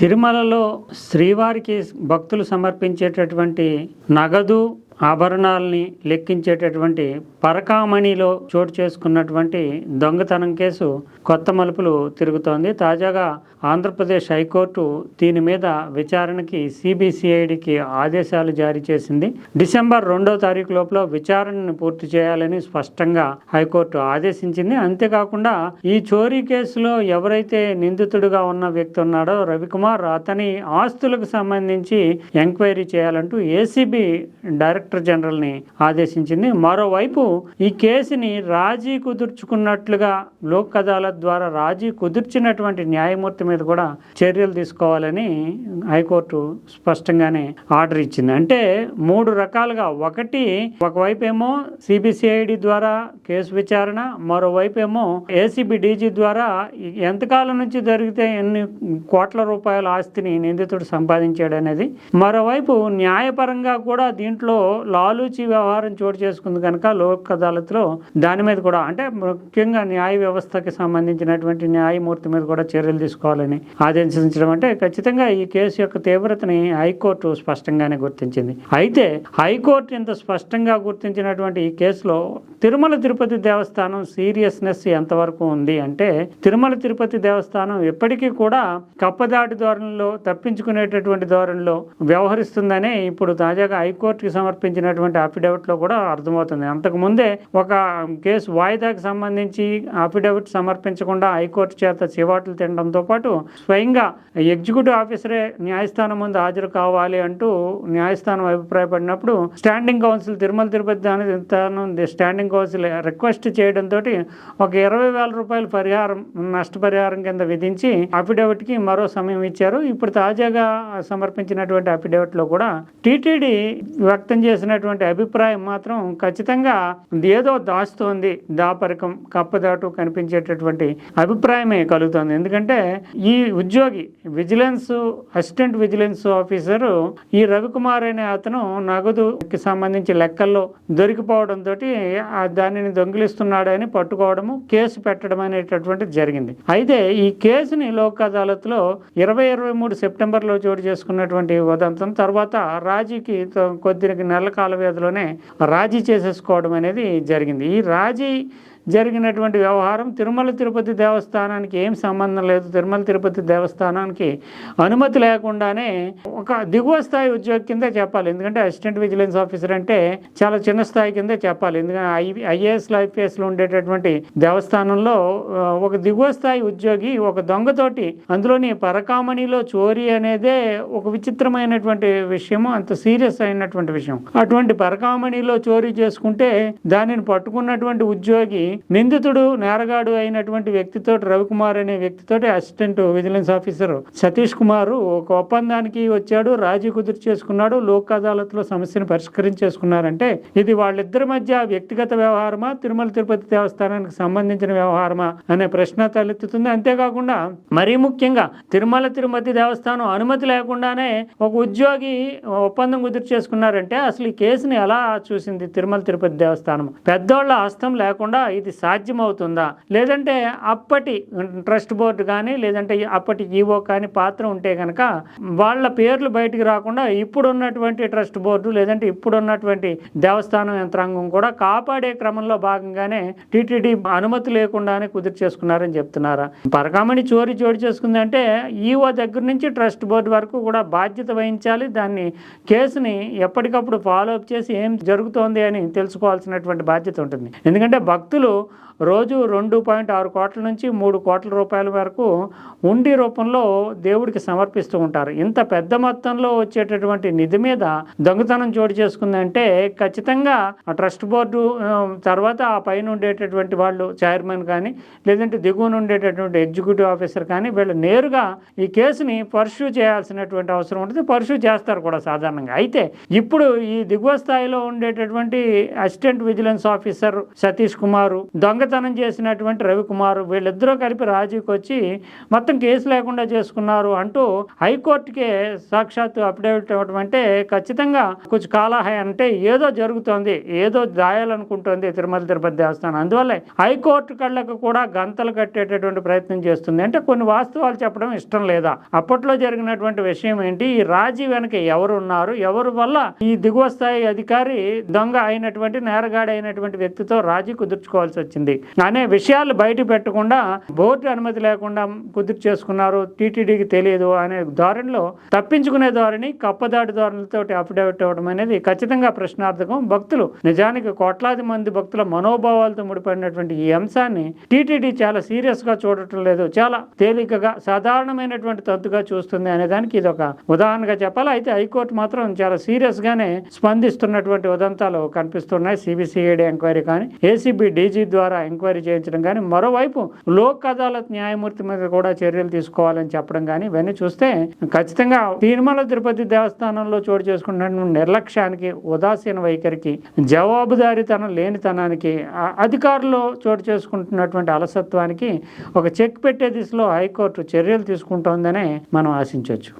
తిరుమలలో శ్రీవారికి భక్తులు సమర్పించేటటువంటి నగదు ఆభరణాలని లెక్కించేటటువంటి పరకామణిలో చోటు చేసుకున్నటువంటి దొంగతనం కేసు కొత్త మలుపులు తిరుగుతోంది. తాజాగా ఆంధ్రప్రదేశ్ హైకోర్టు దీని మీద విచారణకి సిబిసిఐడికి ఆదేశాలు జారీ చేసింది. డిసెంబర్ రెండో తారీఖు లోపల విచారణను పూర్తి చేయాలని స్పష్టంగా హైకోర్టు ఆదేశించింది. అంతేకాకుండా ఈ చోరీ కేసులో ఎవరైతే నిందితుడిగా ఉన్న వ్యక్తి ఉన్నాడో రవికుమార్ అతని ఆస్తులకు సంబంధించి ఎంక్వైరీ చేయాలంటూ ఏసీబీ డైరెక్టర్ జనరల్ని ఆదేశించింది. మరోవైపు ఈ కేసుని రాజీ కుదుర్చుకున్నట్లుగా లోక్ అదాలత్ ద్వారా రాజీ కుదిర్చినటువంటి న్యాయమూర్తి మీద కూడా చర్యలు తీసుకోవాలని హైకోర్టు స్పష్టంగానే ఆర్డర్ ఇచ్చింది. అంటే మూడు రకాలుగా. ఒకటి ఒకవైపు ఏమో సిబిసిఐడి ద్వారా కేసు విచారణ మరోవైపు ఏమో ఏసీబీ డీజీ ద్వారా ఎంతకాలం నుంచి జరిగితే ఎన్ని కోట్ల రూపాయల ఆస్తిని నిందితుడు సంపాదించాడు అనేది మరోవైపు న్యాయపరంగా కూడా దీంట్లో లాలూచి వ్యవహారం చోటు చేసుకుంది కనుక లోక్ అదాలత్లో దాని మీద కూడా అంటే ముఖ్యంగా న్యాయ వ్యవస్థకి సంబంధించినటువంటి న్యాయమూర్తి మీద కూడా చర్యలు తీసుకోవాలని ఆదేశించడం అంటే ఖచ్చితంగా ఈ కేసు యొక్క తీవ్రతని హైకోర్టు స్పష్టంగానే గుర్తించింది. అయితే హైకోర్టు ఇంత స్పష్టంగా గుర్తించినటువంటి ఈ కేసులో తిరుమల తిరుపతి దేవస్థానం సీరియస్నెస్ ఎంతవరకు ఉంది అంటే తిరుమల తిరుపతి దేవస్థానం ఎప్పటికీ కూడా కప్పదాటి ధోరణిలో తప్పించుకునేటటువంటి ధోరణిలో వ్యవహరిస్తుందనే ఇప్పుడు తాజాగా హైకోర్టుకి సమర్పించినటువంటి అఫిడవిట్లో కూడా అర్థమవుతుంది. అంతకు ముందే ఒక కేసు వాయిదాకు సంబంధించి అఫిడవిట్ సమర్పించకుండా హైకోర్టు చేత చివాట్లు తినడంతో పాటు స్వయంగా ఎగ్జిక్యూటివ్ ఆఫీసరే న్యాయస్థానం ముందు హాజరు కావాలి అంటూ న్యాయస్థానం అభిప్రాయపడినప్పుడు స్టాండింగ్ కౌన్సిల్ తిరుమల తిరుపతి దాని స్టాండింగ్ కౌన్సిల్ రిక్వెస్ట్ చేయడంతో ఒక ఇరవై వేల రూపాయల పరిహారం నష్టపరిహారం కింద విధించి అఫిడవిట్కి మరో సమయం ఇచ్చారు. ఇప్పుడు తాజాగా సమర్పించినటువంటి అఫిడవిట్లో కూడా టీటీడీ వ్యక్తం చేసినటువంటి అభిప్రాయం మాత్రం ఖచ్చితంగా ఏదో దాస్తోంది దాపరికం కప్పదాటు కనిపించేటటువంటి అభిప్రాయమే కలుగుతుంది. ఎందుకంటే ఈ ఉద్యోగి విజిలెన్స్ అసిస్టెంట్ విజిలెన్స్ ఆఫీసర్ ఈ రవికుమార్ అనే అతను నగదుకి సంబంధించి లెక్కల్లో దొరికిపోవడంతో దానిని దొంగిలిస్తున్నాడని పట్టుకోవడము కేసు పెట్టడం అనేటటువంటిది జరిగింది. అయితే ఈ కేసుని లోక్ అదాలత్లో ఇరవై ఇరవై మూడు సెప్టెంబర్లో చోటు చేసుకున్నటువంటి ఉదంతం తర్వాత రాజీకి కొద్ది నెల నెలల కాల వ్యవధిలోనే రాజీ చేసేసుకోవడం అనేది జరిగింది. ఈ రాజీ జరిగినటువంటి వ్యవహారం తిరుమల తిరుపతి దేవస్థానానికి ఏం సంబంధం లేదు. తిరుమల తిరుపతి దేవస్థానానికి అనుమతి లేకుండానే ఒక దిగువ స్థాయి ఉద్యోగి కింద చెప్పాలి. ఎందుకంటే అసిస్టెంట్ విజిలెన్స్ ఆఫీసర్ అంటే చాలా చిన్న స్థాయి కిందే చెప్పాలి. ఎందుకంటే ఐ ఐఏఎస్లు ఐపీఎస్లు ఉండేటటువంటి దేవస్థానంలో ఒక దిగువ స్థాయి ఉద్యోగి ఒక దొంగతోటి అందులోని పరకామణిలో చోరీ అనేదే ఒక విచిత్రమైనటువంటి విషయము అంత సీరియస్ అయినటువంటి విషయం. అటువంటి పరకామణిలో చోరీ చేసుకుంటే దానిని పట్టుకున్నటువంటి ఉద్యోగి నిందితుడు నేరగాడు అయినటువంటి వ్యక్తితో రవికుమార్ అనే వ్యక్తితోటి assistant vigilance officer Satish Kumar ఒక ఒప్పందానికి వచ్చాడు రాజీ కుదురు చేసుకున్నాడు లోక్ అదాలత్లో సమస్యను పరిష్కరించేసుకున్నారంటే ఇది వాళ్ళిద్దరి మధ్య వ్యక్తిగత వ్యవహారమా తిరుమల తిరుపతి దేవస్థానానికి సంబంధించిన వ్యవహారమా అనే ప్రశ్న తలెత్తుతుంది. అంతేకాకుండా మరీ ముఖ్యంగా తిరుమల తిరుపతి దేవస్థానం అనుమతి లేకుండానే ఒక ఉద్యోగి ఒప్పందం కుదురు చేసుకున్నారంటే అసలు ఈ కేసుని ఎలా చూసింది తిరుమల తిరుపతి దేవస్థానం? పెద్దోళ్ళ హస్తం లేకుండా ఇది సాధ్యమవుతుందా? లేదంటే అప్పటి ట్రస్ట్ బోర్డు కానీ లేదంటే అప్పటి ఈవో కానీ పాత్ర ఉంటే కనుక వాళ్ళ పేర్లు బయటికి రాకుండా ఇప్పుడున్నటువంటి ట్రస్ట్ బోర్డు లేదంటే ఇప్పుడున్నటువంటి దేవస్థానం యంత్రాంగం కూడా కాపాడే క్రమంలో భాగంగానే టీటీడీ అనుమతి లేకుండానే కుదిరి చేసుకున్నారని చెప్తున్నారా? పరకామణి చోరీ చోటు చేసుకుందంటే ఈఓ దగ్గర నుంచి ట్రస్ట్ బోర్డు వరకు కూడా బాధ్యత వహించాలి. దాన్ని కేసుని ఎప్పటికప్పుడు ఫాలో అప్ చేసి ఏం జరుగుతోంది అని తెలుసుకోవాల్సినటువంటి బాధ్యత ఉంటుంది. ఎందుకంటే భక్తులు రోజు రెండు పాయింట్ ఆరు కోట్ల నుంచి మూడు కోట్ల రూపాయల వరకు ఉండి రూపంలో దేవుడికి సమర్పిస్తూ ఉంటారు. ఇంత పెద్ద మొత్తంలో వచ్చేటటువంటి నిధి మీద దొంగతనం చోటు చేసుకుందంటే ఖచ్చితంగా ఆ ట్రస్ట్ బోర్డు తర్వాత ఆ పైన ఉండేటటువంటి వాళ్ళు చైర్మన్ కానీ లేదంటే దిగువన ఉండేటటువంటి ఎగ్జిక్యూటివ్ ఆఫీసర్ కానీ వీళ్ళు నేరుగా ఈ కేసుని పర్ష్యూ చేయాల్సినటువంటి అవసరం ఉంటుంది. పర్ష్యూ చేస్తారు కూడా సాధారణంగా. అయితే ఇప్పుడు ఈ దిగువ స్థాయిలో ఉండేటటువంటి assistant vigilance officer Satish Kumar దొంగతనం చేసినటువంటి రవికుమార్ వీళ్ళిద్దరూ కలిపి రాజీకి వచ్చి మొత్తం కేసు లేకుండా చేసుకున్నారు అంటూ హైకోర్టుకే సాక్షాత్తు అఫిడవిట్ ఇవ్వడం అంటే ఖచ్చితంగా కొంచెం కాలహాయ అంటే ఏదో జరుగుతోంది ఏదో దాయాలనుకుంటోంది తిరుమల తిరుపతి దేవస్థానం. అందువల్ల హైకోర్టు కళ్ళకు కూడా గంతలు కట్టేటటువంటి ప్రయత్నం చేస్తుంది. అంటే కొన్ని వాస్తవాలు చెప్పడం ఇష్టం లేదా? అప్పట్లో జరిగినటువంటి విషయం ఏంటి? ఈ రాజీ వెనక ఎవరు ఉన్నారు ఎవరు వల్ల ఈ దిగువ స్థాయి అధికారి దొంగ అయినటువంటి నేరగాడి అయినటువంటి వ్యక్తితో రాజీ కుదుర్చుకోవాలి చేయాల్సి వచ్చింది. అనే విషయాలు బయట పెట్టకుండా బోర్డు అనుమతి లేకుండా కుదురు చేసుకున్నారు. టీటీడీకి తెలియదు అనే ధోరణిలో తప్పించుకునే ధోరణి కప్పదాటి ధోరణితో అఫిడవిట్ ఇవ్వడం అనేది ఖచ్చితంగా ప్రశ్నార్థకం. భక్తులు నిజానికి కోట్లాది మంది భక్తుల మనోభావాలతో ముడిపడినటువంటి ఈ అంశాన్ని టీటీడీ చాలా సీరియస్గా చూడటం లేదు. చాలా తేలికగా సాధారణమైనటువంటి తద్దుగా చూస్తుంది అనే దానికి ఇది ఒక ఉదాహరణగా చెప్పాలి. అయితే హైకోర్టు మాత్రం చాలా సీరియస్ గానే స్పందిస్తున్నటువంటి ఉదంతాలు కనిపిస్తున్నాయి. సిబిసిఐడి ఎంక్వైరీ కానీ ఏసీబీ డీజీ ద్వారా ఎంక్వైరీ చేయించడం కానీ మరోవైపు లోక్ అదాలత్ న్యాయమూర్తి మీద కూడా చర్యలు తీసుకోవాలని చెప్పడం కానీ ఇవన్నీ చూస్తే ఖచ్చితంగా తిరుమల తిరుపతి దేవస్థానంలో చోటు చేసుకున్న నిర్లక్ష్యానికి ఉదాసీన వైఖరికి జవాబుదారీతనం లేనితనానికి అధికారులు చోటు చేసుకుంటున్నటువంటి అలసత్వానికి ఒక చెక్ పెట్టే దిశలో హైకోర్టు చర్యలు తీసుకుంటోందనే మనం ఆశించవచ్చు